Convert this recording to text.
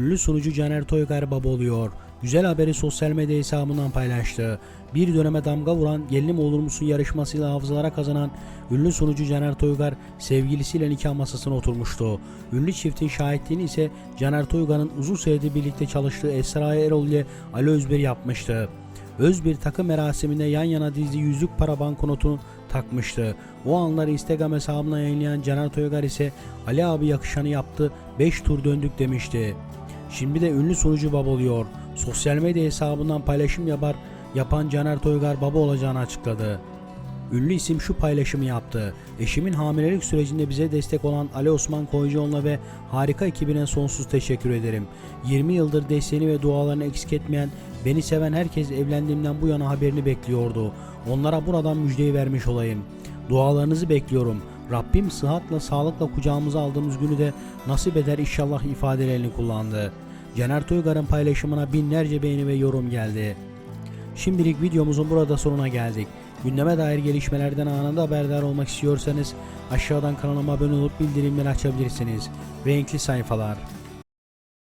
Ünlü sunucu Caner Toygar baba oluyor. Güzel haberi sosyal medya hesabından paylaştı. Bir döneme damga vuran Gelinim Olur Musun yarışmasıyla hafızalara kazanan ünlü sunucu Caner Toygar sevgilisiyle nikah masasına oturmuştu. Ünlü çiftin şahitliğini ise Caner Toygar'ın uzun süredir birlikte çalıştığı Esra Erol ile Ali Özbir yapmıştı. Özbir takım merasiminde yan yana dizdiği yüzük para banknotunu takmıştı. O anları Instagram hesabına yayınlayan Caner Toygar ise Ali abi yakışanı yaptı 5 tur döndük demişti. Şimdi de ünlü sunucu baba oluyor. Sosyal medya hesabından paylaşım yapar, yapan Caner Toygar baba olacağını açıkladı. Ünlü isim şu paylaşımı yaptı. Eşimin hamilelik sürecinde bize destek olan Ali Osman Koyucuoğlu'na ve harika ekibine sonsuz teşekkür ederim. 20 yıldır desteğini ve dualarını eksik etmeyen, beni seven herkes evlendiğimden bu yana haberini bekliyordu. Onlara buradan müjdeyi vermiş olayım. Dualarınızı bekliyorum. Rabbim sıhhatla sağlıkla kucağımıza aldığımız günü de nasip eder inşallah ifadelerini kullandı. Caner Toygar'ın paylaşımına binlerce beğeni ve yorum geldi. Şimdilik videomuzun burada sonuna geldik. Gündeme dair gelişmelerden anında haberdar olmak istiyorsanız aşağıdan kanalıma abone olup bildirimleri açabilirsiniz. Renkli sayfalar.